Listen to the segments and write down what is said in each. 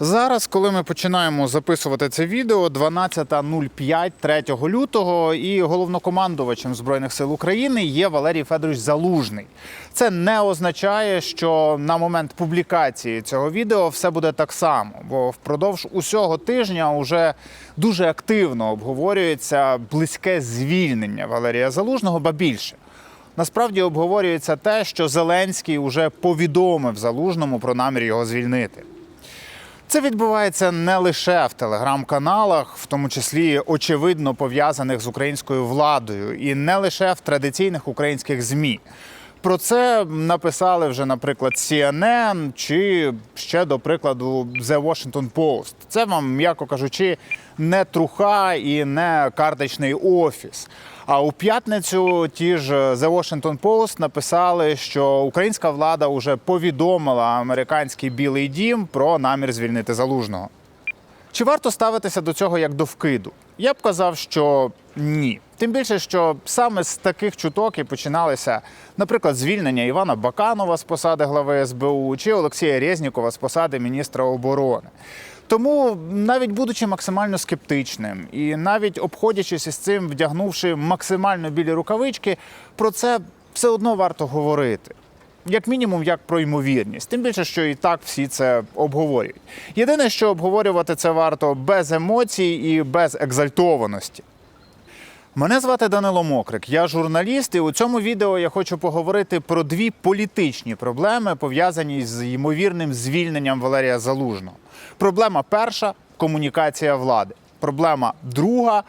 Зараз, коли ми починаємо записувати це відео, 12.05 3 лютого, і головнокомандувачем збройних сил України є Валерій Федорович Залужний. Це не означає, що на момент публікації цього відео все буде так само, бо впродовж усього тижня вже дуже активно обговорюється близьке звільнення Валерія Залужного, ба більше. Насправді обговорюється те, що Зеленський уже повідомив Залужному про намір його звільнити. Це відбувається не лише в телеграм-каналах, в тому числі очевидно пов'язаних з українською владою, і не лише в традиційних українських змі. Про це написали вже, наприклад, CNN чи ще до прикладу The Washington Post. Це вам, м'яко кажучи, не труха і не карточний офіс. А у п'ятницю ті ж The Washington Post написали, що українська влада вже повідомила американський Білий Дім про намір звільнити залужного. Чи варто ставитися до цього як до вкиду? Я б казав, що ні. Тим більше, що саме з таких чуток і починалися, наприклад, звільнення Івана Баканова з посади глави СБУ чи Олексія Резнікова з посади міністра оборони. Тому, навіть будучи максимально скептичним і навіть обходячись із цим, вдягнувши максимально білі рукавички, про це все одно варто говорити. Як мінімум, як про ймовірність, тим більше, що і так всі це обговорюють. Єдине, що обговорювати це варто без емоцій і без екзальтованості. Мене звати Данило Мокрик, я журналіст, і у цьому відео я хочу поговорити про дві політичні проблеми, пов'язані з ймовірним звільненням Валерія Залужного. Проблема перша комунікація влади. Проблема друга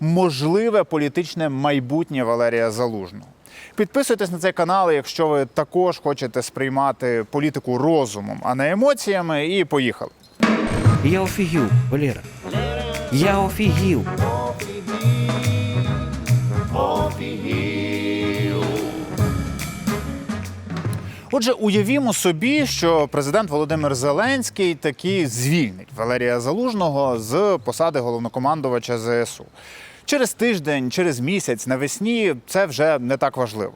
можливе політичне майбутнє Валерія Залужного. Підписуйтесь на цей канал, якщо ви також хочете сприймати політику розумом, а не емоціями. І поїхали. Я офігів, Валера. Я офігів. Отже, уявімо собі, що президент Володимир Зеленський таки звільнить Валерія Залужного з посади головнокомандувача ЗСУ. Через тиждень, через місяць, навесні це вже не так важливо.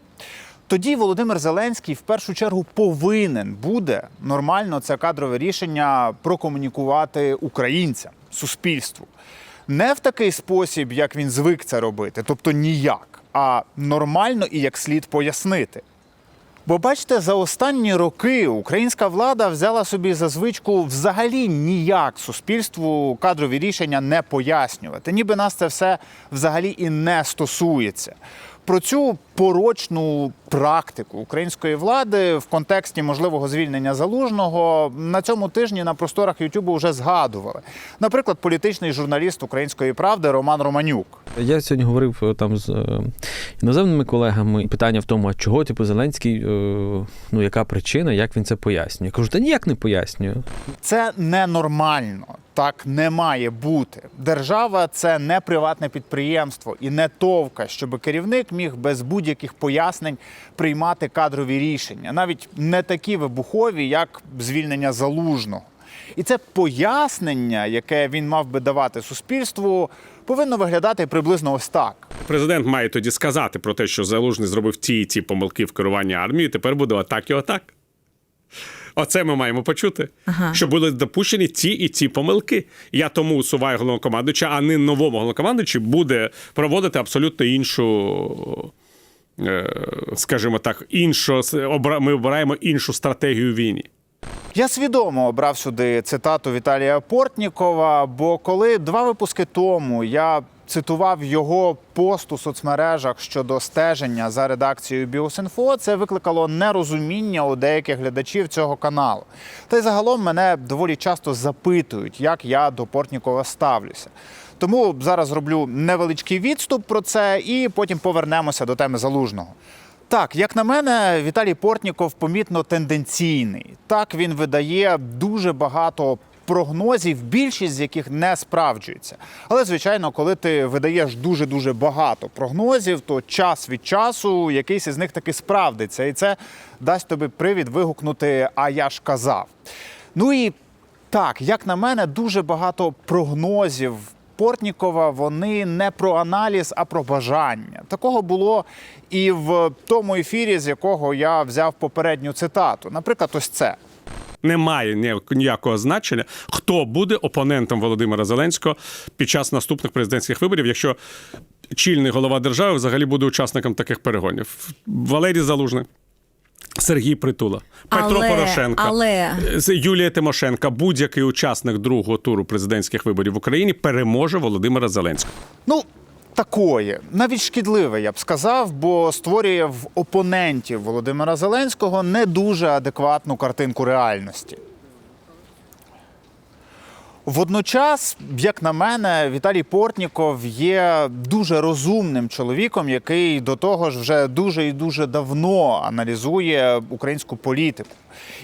Тоді Володимир Зеленський в першу чергу повинен буде нормально це кадрове рішення прокомунікувати українцям, суспільству. Не в такий спосіб, як він звик це робити, тобто ніяк, а нормально і як слід пояснити. Бо бачите, за останні роки українська влада взяла собі за звичку взагалі ніяк суспільству кадрові рішення не пояснювати, ніби нас це все взагалі і не стосується. Про цю порочну практику української влади в контексті можливого звільнення залужного на цьому тижні на просторах Ютубу вже згадували. Наприклад, політичний журналіст української правди Роман Романюк. Я сьогодні говорив е, там з е, іноземними колегами. Питання в тому, а чого типу Зеленський, е, ну яка причина, як він це пояснює? Я кажу, та ніяк не пояснюю. Це ненормально. Так не має бути. Держава це не приватне підприємство і не товка, щоб керівник міг без будь-яких пояснень приймати кадрові рішення, навіть не такі вибухові, як звільнення залужного. І це пояснення, яке він мав би давати суспільству, повинно виглядати приблизно ось так. Президент має тоді сказати про те, що Залужний зробив ті і ті помилки в керуванні армією. Тепер буде отак і отак. Оце ми маємо почути, що були допущені ті і ті помилки. Я тому усуваю головнокомандуюча, а не новому головнокомандуючу буде проводити абсолютно іншу, скажімо так, іншу, ми обираємо іншу стратегію війни. Я свідомо обрав сюди цитату Віталія Портнікова, бо коли два випуски тому я цитував його пост у соцмережах щодо стеження за редакцією Біосінфо, це викликало нерозуміння у деяких глядачів цього каналу. Та й загалом мене доволі часто запитують, як я до Портнікова ставлюся. Тому зараз зроблю невеличкий відступ про це і потім повернемося до теми залужного. Так, як на мене, Віталій Портніков помітно тенденційний. Так він видає дуже багато прогнозів, більшість з яких не справджується. Але звичайно, коли ти видаєш дуже дуже багато прогнозів, то час від часу якийсь із них таки справдиться, і це дасть тобі привід вигукнути А я ж казав. Ну і так, як на мене, дуже багато прогнозів Портнікова вони не про аналіз, а про бажання. Такого було і в тому ефірі, з якого я взяв попередню цитату. Наприклад, ось це. Немає ні- ніякого значення, хто буде опонентом Володимира Зеленського під час наступних президентських виборів, якщо чільний голова держави взагалі буде учасником таких перегонів. Валерій Залужний. Сергій Притула, Петро Але- Порошенко, але- Юлія Тимошенка, будь-який учасник другого туру президентських виборів в Україні переможе Володимира Зеленського. Ну, такої, навіть шкідливе, я б сказав, бо створює в опонентів Володимира Зеленського не дуже адекватну картинку реальності. Водночас, як на мене, Віталій Портніков є дуже розумним чоловіком, який до того ж вже дуже і дуже давно аналізує українську політику.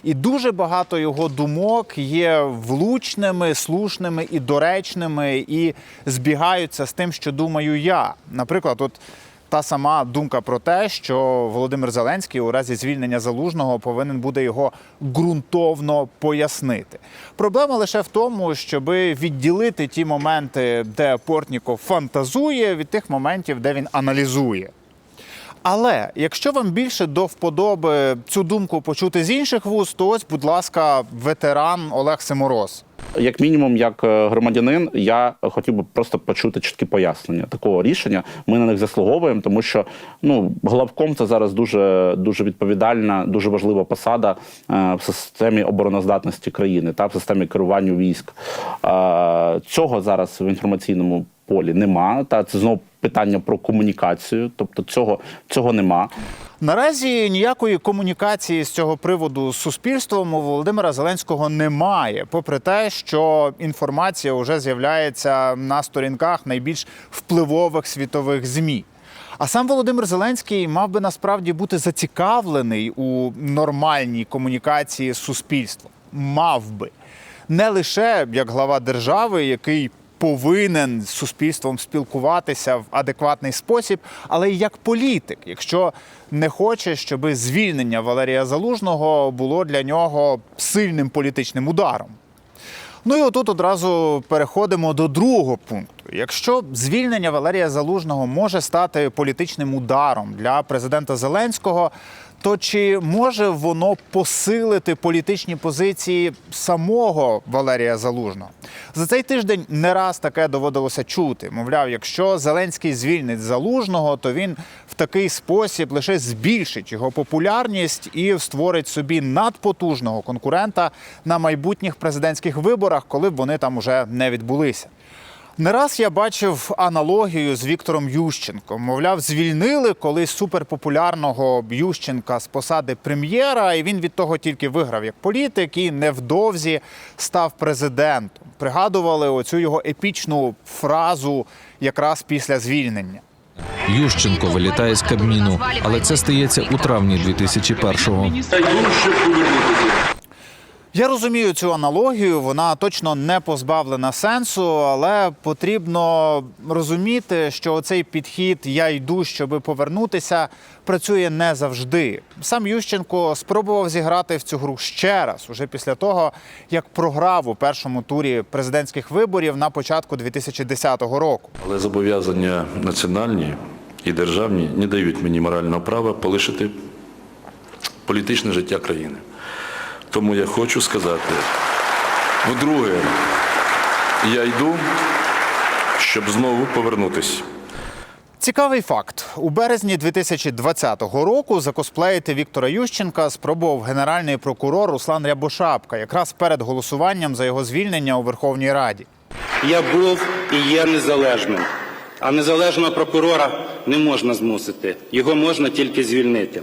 І дуже багато його думок є влучними, слушними і доречними, і збігаються з тим, що думаю я. Наприклад, от та сама думка про те, що Володимир Зеленський у разі звільнення залужного повинен буде його ґрунтовно пояснити. Проблема лише в тому, щоб відділити ті моменти, де Портніков фантазує, від тих моментів, де він аналізує. Але якщо вам більше до вподоби цю думку почути з інших вуст, то ось, будь ласка, ветеран Олег Симороз. Як мінімум, як е, громадянин, я хотів би просто почути чіткі пояснення такого рішення. Ми на них заслуговуємо, тому що ну главком це зараз дуже дуже відповідальна, дуже важлива посада е, в системі обороноздатності країни та в системі керування військ. Е, Цього зараз в інформаційному полі нема. Та це знову питання про комунікацію. Тобто цього, цього нема. Наразі ніякої комунікації з цього приводу з суспільством у Володимира Зеленського немає, попри те, що інформація вже з'являється на сторінках найбільш впливових світових змі. А сам Володимир Зеленський мав би насправді бути зацікавлений у нормальній комунікації з суспільством. Мав би не лише як глава держави, який повинен з суспільством спілкуватися в адекватний спосіб, але й як політик, якщо не хоче, щоб звільнення Валерія Залужного було для нього сильним політичним ударом. Ну і отут одразу переходимо до другого пункту. Якщо звільнення Валерія Залужного може стати політичним ударом для президента Зеленського, то чи може воно посилити політичні позиції самого Валерія Залужного? За цей тиждень не раз таке доводилося чути. Мовляв, якщо Зеленський звільнить залужного, то він в такий спосіб лише збільшить його популярність і створить собі надпотужного конкурента на майбутніх президентських виборах, коли б вони там уже не відбулися. Не раз я бачив аналогію з Віктором Ющенком. Мовляв, звільнили колись суперпопулярного Ющенка з посади прем'єра, і він від того тільки виграв як політик і невдовзі став президентом. Пригадували оцю його епічну фразу якраз після звільнення. Ющенко вилітає з Кабміну, але це стається у травні 2001-го. Я розумію цю аналогію, вона точно не позбавлена сенсу, але потрібно розуміти, що цей підхід я йду, щоби повернутися, працює не завжди. Сам Ющенко спробував зіграти в цю гру ще раз, уже після того, як програв у першому турі президентських виборів на початку 2010 року. Але зобов'язання національні і державні не дають мені морального права полишити політичне життя країни. Тому я хочу сказати, вдруге, я йду, щоб знову повернутися. Цікавий факт: у березні 2020 року закосплеїти Віктора Ющенка спробував генеральний прокурор Руслан Рябошапка якраз перед голосуванням за його звільнення у Верховній Раді. Я був і є незалежним. А незалежного прокурора не можна змусити. Його можна тільки звільнити.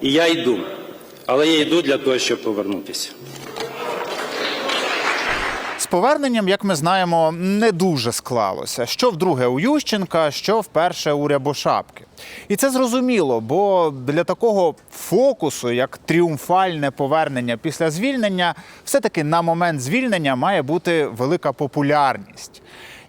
І я йду. Але я йду для того, щоб повернутися. З поверненням, як ми знаємо, не дуже склалося. Що вдруге у Ющенка, що вперше у Рябошапки. І це зрозуміло, бо для такого фокусу, як тріумфальне повернення після звільнення, все-таки на момент звільнення має бути велика популярність.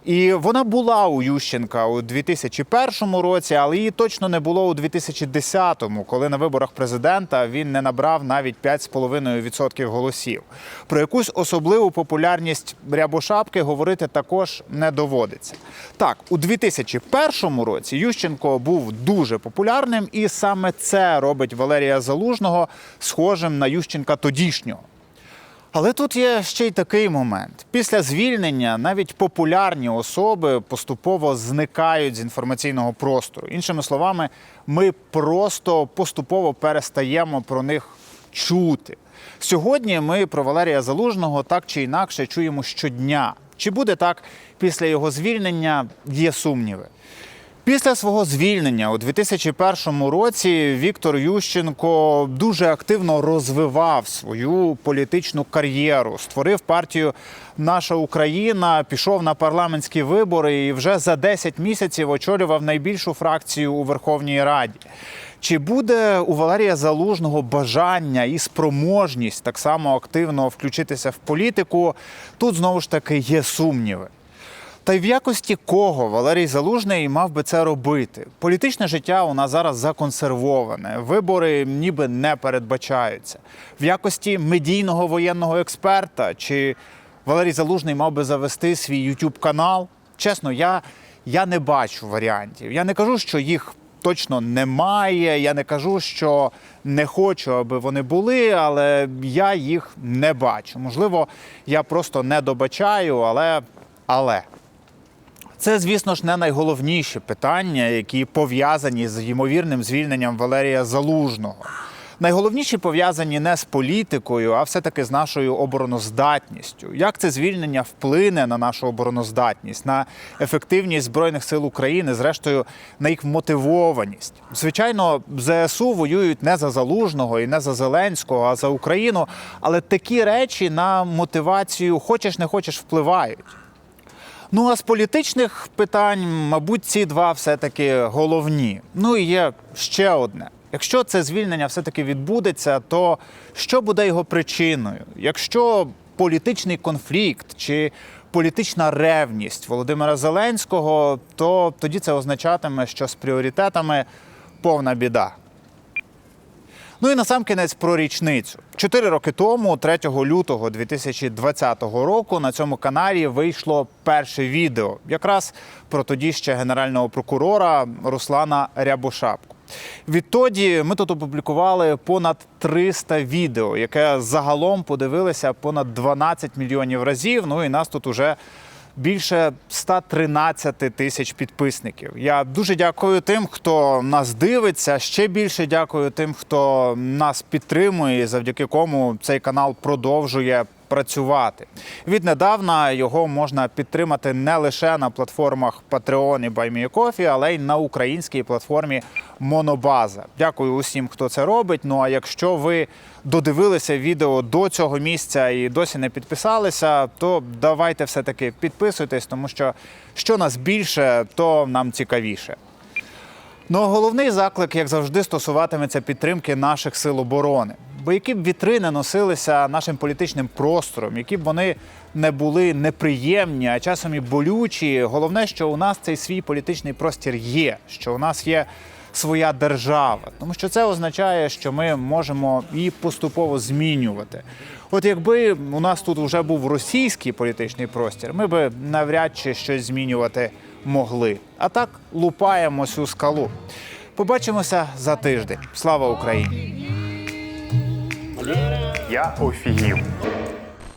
І вона була у Ющенка у 2001 році, але її точно не було у 2010-му, коли на виборах президента він не набрав навіть 5,5% голосів. Про якусь особливу популярність Рябошапки говорити також не доводиться. Так, у 2001 році Ющенко був дуже популярним, і саме це робить Валерія Залужного схожим на Ющенка тодішнього. Але тут є ще й такий момент. Після звільнення навіть популярні особи поступово зникають з інформаційного простору. Іншими словами, ми просто поступово перестаємо про них чути. Сьогодні ми про Валерія Залужного так чи інакше чуємо щодня. Чи буде так після його звільнення? Є сумніви. Після свого звільнення у 2001 році Віктор Ющенко дуже активно розвивав свою політичну кар'єру, створив партію Наша Україна, пішов на парламентські вибори і вже за 10 місяців очолював найбільшу фракцію у Верховній Раді. Чи буде у Валерія Залужного бажання і спроможність так само активно включитися в політику? Тут знову ж таки є сумніви. Та й в якості кого Валерій Залужний мав би це робити? Політичне життя у нас зараз законсервоване, вибори ніби не передбачаються. В якості медійного воєнного експерта чи Валерій Залужний мав би завести свій YouTube канал? Чесно, я, я не бачу варіантів. Я не кажу, що їх точно немає. Я не кажу, що не хочу, аби вони були, але я їх не бачу. Можливо, я просто не добачаю, але. але. Це, звісно ж, не найголовніші питання, які пов'язані з ймовірним звільненням Валерія Залужного. Найголовніші пов'язані не з політикою, а все-таки з нашою обороноздатністю. Як це звільнення вплине на нашу обороноздатність, на ефективність збройних сил України, зрештою на їх мотивованість? Звичайно, ЗСУ воюють не за залужного і не за Зеленського, а за Україну. Але такі речі на мотивацію хочеш не хочеш впливають. Ну а з політичних питань, мабуть, ці два все-таки головні. Ну і є ще одне. Якщо це звільнення все-таки відбудеться, то що буде його причиною? Якщо політичний конфлікт чи політична ревність Володимира Зеленського, то тоді це означатиме, що з пріоритетами повна біда. Ну і насамкінець про річницю. Чотири роки тому, 3 лютого 2020 року, на цьому каналі вийшло перше відео, якраз про тоді ще генерального прокурора Руслана Рябошапку. Відтоді ми тут опублікували понад 300 відео, яке загалом подивилися понад 12 мільйонів разів. Ну і нас тут уже більше 113 тисяч підписників. Я дуже дякую тим, хто нас дивиться. Ще більше дякую тим, хто нас підтримує, завдяки кому цей канал продовжує працювати. Віднедавна його можна підтримати не лише на платформах Patreon і BuyMeACoffee, але й на українській платформі Монобаза. Дякую усім, хто це робить. Ну а якщо ви додивилися відео до цього місця і досі не підписалися, то давайте все-таки підписуйтесь, тому що що нас більше, то нам цікавіше. Ну а головний заклик, як завжди, стосуватиметься підтримки наших сил оборони. Бо які б вітрини носилися нашим політичним простором, які б вони не були неприємні, а часом і болючі. Головне, що у нас цей свій політичний простір є, що у нас є своя держава, тому що це означає, що ми можемо її поступово змінювати. От якби у нас тут вже був російський політичний простір, ми би навряд чи щось змінювати могли. А так лупаємо цю скалу. Побачимося за тиждень. Слава Україні! Я офігів.